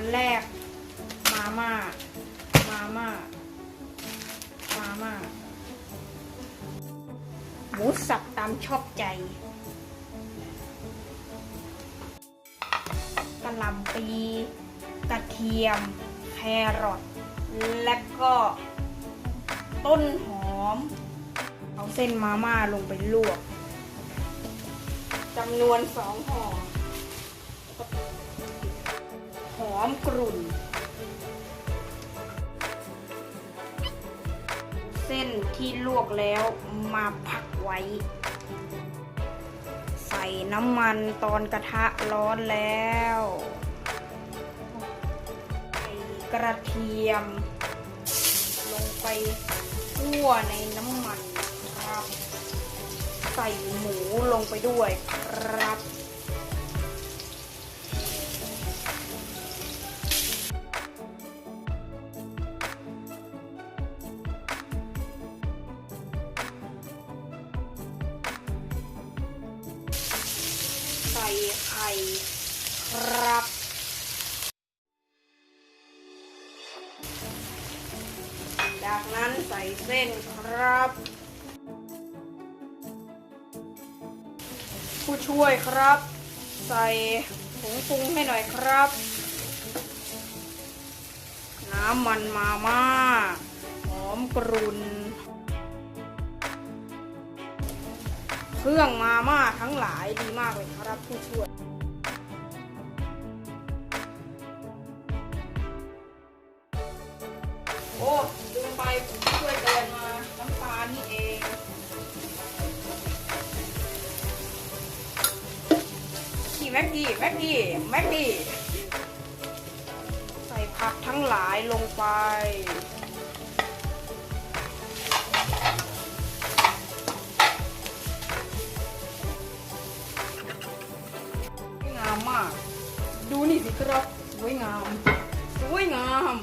อันแรกมาม่า มาม่า มาม่า หมูสับตามชอบใจกระหล่ำปีกระเทียม แครอท และก็ต้นหอม เอาเส้นมาม่าลงไปลวกจำนวนสองห่อ อมกรุ่น เส้นที่ลวกแล้วมาพักไว้ ใส่น้ำมันตอนกระทะร้อนแล้ว ใส่กระเทียม ลงไปคั่วในน้ำมันครับ ใส่หมูลงไปด้วยครับ ส่ไข่ครับ จากนั้นใส่เส้นครับ ผู้ช่วยครับ ใส่ผงปรุงให้หน่อยครับ น้ำมันมาม่าหอมกรุ่น รื่องมาม่าทั้งหลายดีมากเลยครับผู้ช่วย โอ้ลืมไปผู้ช่วยเตือนมาน้ำตาลนี่เองขี่แม็กกี้แม็กกี้แม็กกี้ใส่ผักทั้งหลายลงไปามมาก ดูนี่สิครับ สวยงาม สวยงาม